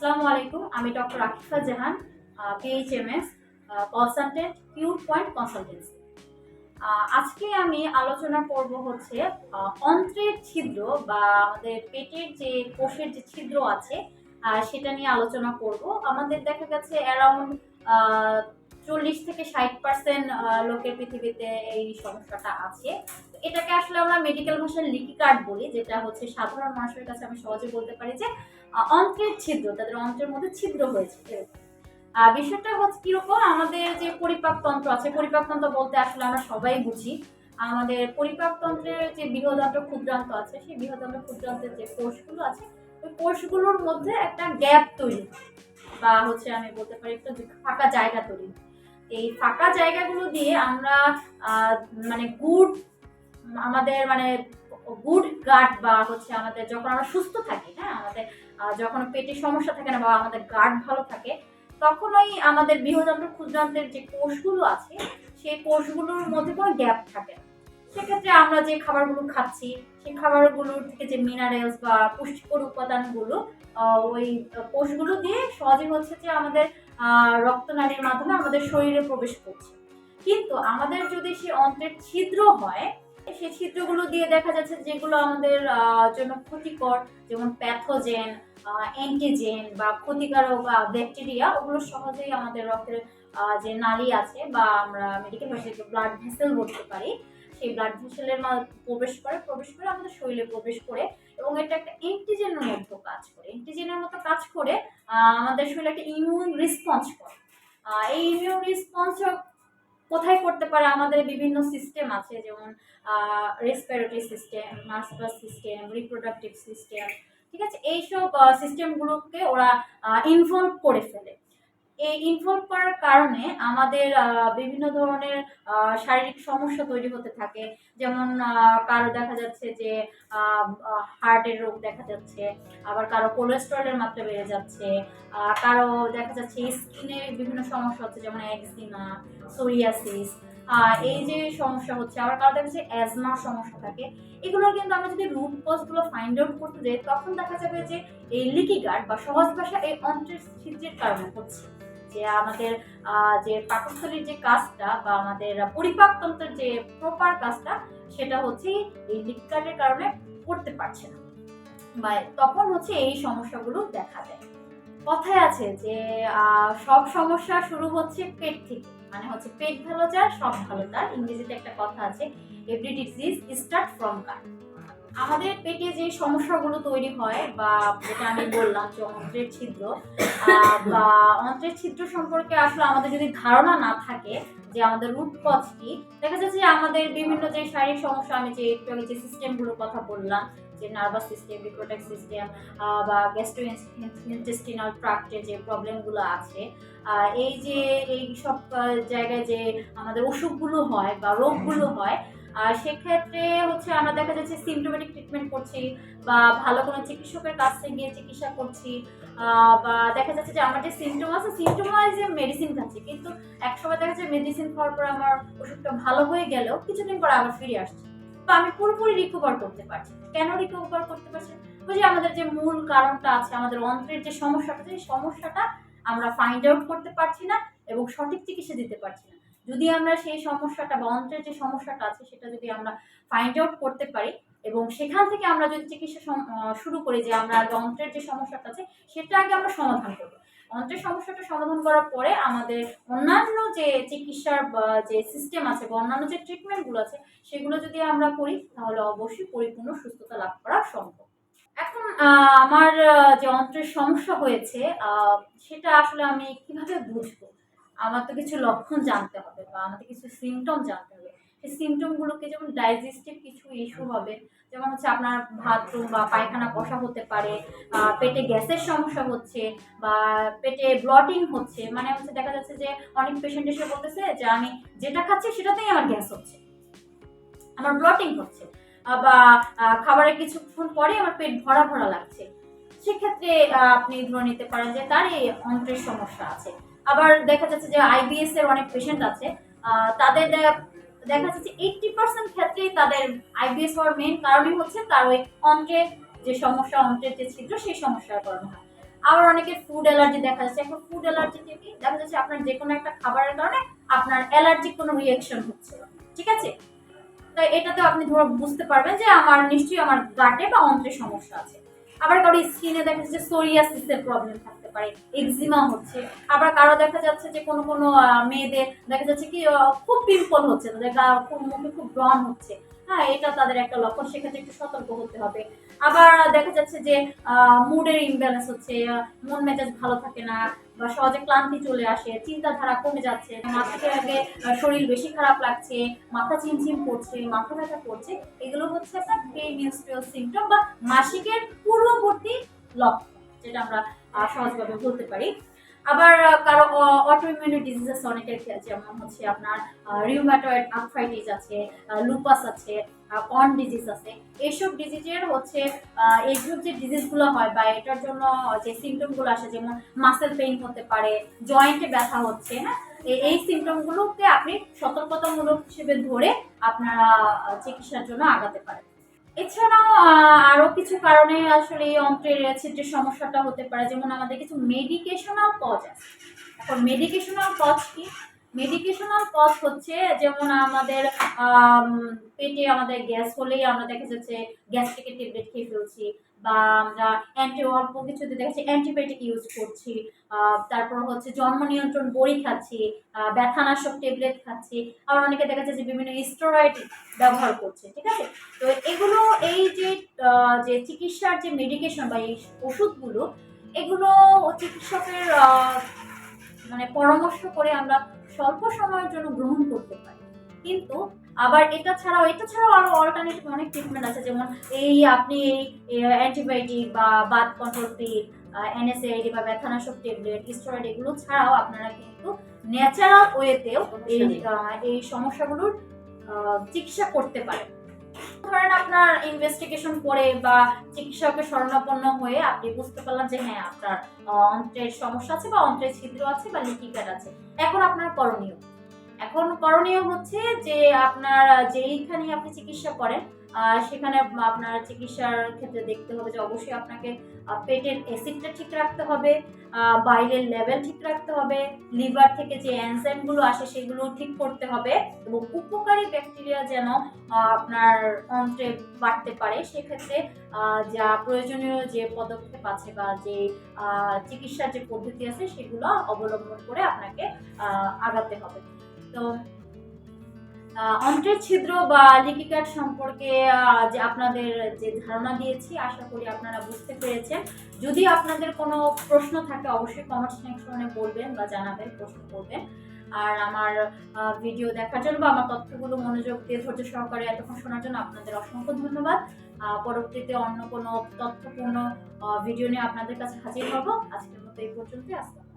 আসসালামু আলাইকুম, আমি doctor Akifa Jahan PHMS consultant cure point consultancy আজকে আমি আলোচনা করব হচ্ছে অন্ত্রের ছিদ্র বা আমাদের পেটের যে কোষের যে ছিদ্র আছে সেটা নিয়ে আলোচনা করব। আমাদের দেখা গেছে অ্যারাউন্ড চল্লিশ থেকে ষাট পার্সেন্ট লোকের পৃথিবীতে এই সমস্যাটা আছে। এটাকে আসলে আমরা মেডিকেল ভাষায় লিকি কার্ড বলি, যেটা হচ্ছে সাধারণ মানুষের কাছে আমি সহজে বলতে পারি যে অন্ত্রের ছিদ্র, তাদের অন্ত্রের মধ্যে ছিদ্র হয়েছে। বিষয়টা হচ্ছে কীরকম, আমাদের যে পরিপাকতন্ত্র আছে পরিপাকতন্ত্র বলতে আসলে আমরা সবাই বুঝি। আমাদের পরিপাকতন্ত্রের যে বৃহদান্ত ক্ষুদ্রান্ত আছে, সেই বৃহদান্ত ক্ষুদ্রান্তের যে কোষগুলো আছে, ওই কোষগুলোর মধ্যে একটা গ্যাপ তৈরি বা হচ্ছে আমি বলতে পারি একটা ফাঁকা জায়গা তৈরি এই ফাঁকা জায়গাগুলো দিয়ে আমরা মানে গুড আমাদের মানে গুড গার্ড বা হচ্ছে আমাদের যখন আমরা সুস্থ থাকি হ্যাঁ? আমাদের যখন পেটের সমস্যা থাকে না বা আমাদের গার্ড ভালো থাকে তখন ওই আমাদের বৃহদন্ত্র ক্ষুদ্রান্তের যে কোষগুলো আছে, সেই কোষগুলোর মধ্যে কোনো গ্যাপ থাকে না। সেক্ষেত্রে আমরা যে খাবারগুলো খাচ্ছি, সেই খাবারগুলোর থেকে যে মিনারেলস বা পুষ্টিকর উপাদানগুলো ওই কোষগুলো দিয়ে সহজে হচ্ছে যে আমাদের রক্তনালীর মাধ্যমে আমাদের শরীরে প্রবেশ করছে। কিন্তু আমাদের যদি সেই অন্ত্রের ছিদ্র হয় সেই ছিদ্রগুলো দিয়ে দেখা যাচ্ছে যেগুলো আমাদের জন্য ক্ষতিকর, যেমন প্যাথোজেন অ্যান্টিজেন বা ক্ষতিকারক ব্যাকটেরিয়া ওগুলো সহজেই আমাদের রক্তের যে নালী আছে বা আমরা মেডিকেল ভাষায় ব্লাড ভেসেল বলতে পারি, সেই ব্লাড ভেসেলের প্রবেশ করে প্রবেশ করে আমাদের শরীরে প্রবেশ করে এবং এটা একটা অ্যান্টিজেনের মতো কাজ করে। অ্যান্টিজেনের মতো কাজ করে আমাদের শরীরে একটা ইমিউন রেসপন্স করে। এই ইমিউন রেসপন্স কোথায় করতে পারে? আমাদের বিভিন্ন সিস্টেম আছে, যেমন respiratory system nervous system reproductive system ঠিক আছে? এইসব সিস্টেমগুলোকে ওরা ইনভলভ করে ফেলে। এই ইনভলভ করার কারণে আমাদের বিভিন্ন ধরনের শারীরিক সমস্যা তৈরি হতে থাকে। যেমন কারও দেখা যাচ্ছে যে হার্টের রোগ দেখা যাচ্ছে, আবার কারও কোলেস্ট্রলের মাত্রা বেড়ে যাচ্ছে কারও দেখা যাচ্ছে স্কিনে বিভিন্ন সমস্যা হচ্ছে, যেমন একজিমা সোরিয়াসিস এই যে সমস্যা হচ্ছে, আবার কারও দেখা যাচ্ছে অ্যাজমার সমস্যা থাকে। এগুলো কিন্তু আমরা যদি রুট কজগুলো ফাইন্ড আউট করতে যাই, তখন দেখা যাবে যে এই লিকি গার্ড বা সহজ ভাষা এই অন্ত্রের ছিদ্রের কারণে হচ্ছে। যে আমাদের যে পাকস্থলীর যে কাজটা বা আমাদের পরিপাকতন্ত্রের যে প্রপার কাজটা, সেটা হচ্ছে এই লিকি গার্ডের কারণে করতে পারছে না। বা তখন হচ্ছে এই সমস্যাগুলো দেখা দেয়। কথায় আছে যে সব সমস্যা শুরু হচ্ছে পেট থেকে। মানে হচ্ছে পেট ভালো যার সব ভালো তার ইংরেজিতে একটা কথা আছে every disease start from gut আমাদের পেটে যে সমস্যাগুলো তৈরি হয় বা যেটা আমি বললাম যে অন্ত্রের ছিদ্র বা অন্ত্রের ছিদ্র সম্পর্কে আসলে আমাদের যদি ধারণা না থাকে যে আমাদের রুট কজ কি দেখা যাচ্ছে যে আমাদের বিভিন্ন যে শারীরিক সমস্যা আমি যে একটু আগে যে সিস্টেমগুলোর কথা বললাম যে নার্ভাস সিস্টেম রিপ্রোডাক্ট সিস্টেম বা গ্যাস্ট্রো ইন্টেস্টিনাল ট্রাক্টের যে প্রবলেমগুলো আছে আহ, এই যে এই সব জায়গায় যে আমাদের অসুখগুলো হয় বা রোগগুলো হয় আর সেক্ষেত্রে হচ্ছে আমরা দেখা যাচ্ছে সিমটোমেটিক ট্রিটমেন্ট করছি বা ভালো কোনো চিকিৎসকের কাছে গিয়ে চিকিৎসা করছি বা দেখা যাচ্ছে যে আমার যে সিমটম আছে সিমটম যে মেডিসিন খাচ্ছি, কিন্তু এক সময় দেখা যাচ্ছে মেডিসিন খাওয়ার পর আমার ওষুধটা ভালো হয়ে গেলেও কিছুদিন পর আবার ফিরে আসছে। তো আমি পুরোপুরি রিকভার করতে পারছি কেন রিকভার করতে পারছি যে আমাদের যে মূল কারণটা আছে, আমাদের অন্ত্রের যে সমস্যাটা, সেই সমস্যাটা আমরা ফাইন্ড আউট করতে পারছি না এবং সঠিক চিকিৎসা দিতে পারছি না। যদি আমরা সেই সমস্যাটা বা অন্ত্রের যে সমস্যাটা আছে, সেটা যদি আমরা ফাইন্ড আউট করতে পারি এবং সেখান থেকে আমরা যদি চিকিৎসা শুরু করি যে আমরা আগে অন্ত্রের যে সমস্যাটা আছে, সেটা আগে আমরা সমাধান করব। অন্ত্রের সমস্যাটা সমাধান করার পরে আমাদের অন্যান্য যে চিকিৎসার যে সিস্টেম আছে বা অন্যান্য যে ট্রিটমেন্টগুলো আছে, সেগুলো যদি আমরা করি, তাহলে অবশ্যই পরিপূর্ণ সুস্থতা লাভ করা সম্ভব। এখন আমার যে অন্ত্রের সমস্যা হয়েছে সেটা আসলে আমি কীভাবে বুঝব? আমার তো কিছু লক্ষণ জানতে হবে বা আমাদের কিছু সিমটম জানতে হবে। সেই সিমটমগুলোকে যেমন ডাইজেস্টিভ কিছু ইস্যু হবে, যেমন হচ্ছে আপনার বাথরুম বা পায়খানা বসা হতে পারে পেটে গ্যাসের সমস্যা হচ্ছে, বা পেটে ব্লটিং হচ্ছে মানে হচ্ছে দেখা যাচ্ছে যে অনেক পেশেন্ট এসে বলতেছে যে আমি যেটা খাচ্ছি সেটাতেই আমার গ্যাস হচ্ছে, আমার ব্লটিং হচ্ছে বা খাবারের কিছুক্ষণ পরে আমার পেট ভরা ভরা লাগছে। সেক্ষেত্রে আপনি ধরে নিতে পারেন যে তার এই অন্ত্রের সমস্যা আছে। আবার দেখা যাচ্ছে যে আইবিএস এর অনেক পেশেন্ট আছে তাদের দেখা যাচ্ছে এইটটি পার্সেন্ট ক্ষেত্রেই তাদের আইবিএস হওয়ার মেন কারণই হচ্ছে তার ওই অন্ত্রের যে সমস্যা, অন্ত্রের যে ছিদ্র, সেই সমস্যার কারণে হয়। আবার অনেকের ফুড অ্যালার্জি দেখা যাচ্ছে। এখন ফুড অ্যালার্জি থেকে দেখা যাচ্ছে আপনার যে কোনো একটা খাবারের কারণে আপনার অ্যালার্জিক কোনো রিয়েকশন হচ্ছে ঠিক আছে? তাই এটাতে আপনি ধরো বুঝতে পারবেন যে আমার নিশ্চয়ই আমার গাটে বা অন্ত্রে সমস্যা আছে। আবার কারও স্কিনে দেখা যাচ্ছে সোরিয়াসিসের প্রবলেম থাকতে পারে এক্সিমা হচ্ছে, আবার কারও দেখা যাচ্ছে যে কোনো কোনো মেয়েদের দেখা যাচ্ছে কি খুব পিম্পল হচ্ছে, তাদের মুখে খুব ব্রণ হচ্ছে। হ্যাঁ এটা তাদের একটা লক্ষণ, সেক্ষেত্রে একটু সতর্ক হতে হবে। আবার দেখা যাচ্ছে যে মুডের ইমব্যালেন্স হচ্ছে, মন মেজাজ ভালো থাকে না, বা সহজে ক্লান্তি চলে আসে, চিন্তাধারা কমে যাচ্ছে মাথাকে আগে শরীর বেশি খারাপ লাগছে, মাথা চিমচিম করছে, মাথা ব্যথা করছে, এগুলো হচ্ছে আপনার প্রিমিউস্ট্রিয়াল সিমটম বা মাসিকের পূর্ববর্তী লক্ষণ, যেটা আমরা সহজভাবে বলতে পারি। আবার কারও অটোইমিউনি ডিজিজেস অনেকের ক্ষেত্রে যেমন হচ্ছে আপনার রিউম্যাটয়েড আর্থ্রাইটিস আছে লুপাস আছে কর্ন ডিজিজ আছে। এইসব ডিজিজের হচ্ছে এইসব যে ডিজিজগুলো হয় বা এটার জন্য যে সিমটমগুলো আসে যেমন মাসেল পেইন হতে পারে জয়েন্টে ব্যথা হচ্ছে হ্যাঁ? এই সিমটমগুলোকে আপনি সতর্কতামূলক হিসেবে ধরে আপনারা চিকিৎসার জন্য আগাতে পারেন। এছাড়াও আহ, আরও কিছু কারণে আসলে এই অন্ত্রের ছিদ্রের সমস্যাটা হতে পারে যেমন আমাদের কিছু মেডিকেশনাল কজ আছে। এখন মেডিকেশনাল কজ কি? মেডিকেশনাল কজ হচ্ছে যেমন আমাদের পেটে আমাদের গ্যাস হলেই আমরা দেখা যাচ্ছে গ্যাস্ট্রিকের ট্যাবলেট খেয়ে ফেলছি বা আমরা অ্যান্টি অল্প কিছুতে দেখা যাচ্ছে অ্যান্টিবায়োটিক ইউজ করছি তারপর হচ্ছে জন্ম নিয়ন্ত্রণ বড়ি খাচ্ছি ব্যথানাশক ট্যাবলেট খাচ্ছি, আবার অনেকে দেখা যাচ্ছে যে বিভিন্ন স্টেরয়েড ব্যবহার করছে, ঠিক আছে? তো এগুলো এই যে যে চিকিৎসার যে মেডিকেশন বা এই ওষুধগুলো, এগুলো চিকিৎসকের মানে পরামর্শ করে আমরা স্বল্প সময়ের জন্য গ্রহণ করতে পারি। কিন্তু আবার এটা ছাড়াও এটা ছাড়াও আরও অল্টারনেটিভ অনেক ট্রিটমেন্ট আছে যেমন এই আপনি এই অ্যান্টিবায়োটিক বা বাত কন্ট্রোল পিল এনএসএআইডি বা ব্যথানাশক ট্যাবলেট স্টেরয়েড এগুলো ছাড়াও আপনারা কিন্তু ন্যাচারাল ওয়েতেও এই এই সমস্যাগুলোর চিকিৎসা করতে পারেন। ধরেন আপনার ইনভেস্টিগেশন করে বা চিকিৎসকের শরণাপন্ন হয়ে আপনি বুঝতে পারলেন যে হ্যাঁ আপনার অন্ত্রের সমস্যা আছে বা অন্ত্রের ছিদ্র আছে বা প্যাড আছে। এখন আপনার করণীয় এখন করণীয় হচ্ছে যে আপনার যেইখানে আপনি চিকিৎসা করেন সেখানে আপনার চিকিৎসার ক্ষেত্রে দেখতে হবে যে অবশ্যই আপনাকে পেটের অ্যাসিডটা ঠিক রাখতে হবে বাইরের লেভেল ঠিক রাখতে হবে লিভার থেকে যে এনজাইমগুলো আসে সেগুলো ঠিক করতে হবে এবং উপকারী ব্যাকটেরিয়া যেন আপনার অন্ত্রে বাড়তে পারে, সেক্ষেত্রে যা প্রয়োজনীয় যে পদক্ষেপ আছে বা যে চিকিৎসার যে পদ্ধতি আছে সেগুলো অবলম্বন করে আপনাকে আগাতে হবে। তো অন্ত্রের ছিদ্র বা লিকিকাট সম্পর্কে যে আপনাদের যে ধারণা দিয়েছি, আশা করি আপনারা বুঝতে পেরেছেন। যদি আপনাদের কোনো প্রশ্ন থাকে, অবশ্যই কমেন্ট সেকশনে বলবেন বা জানাবেন, প্রশ্ন করবেন। আর আমার ভিডিও দেখার জন্য বা আমার তথ্যগুলো মনোযোগ দিয়ে ধৈর্য সহকারে এতক্ষণ শোনার জন্য আপনাদের অসংখ্য ধন্যবাদ। পরবর্তীতে অন্য কোনো তথ্যপূর্ণ ভিডিও নিয়ে আপনাদের কাছে হাজির হব। আজকের মতো এই পর্যন্তই। আসলাম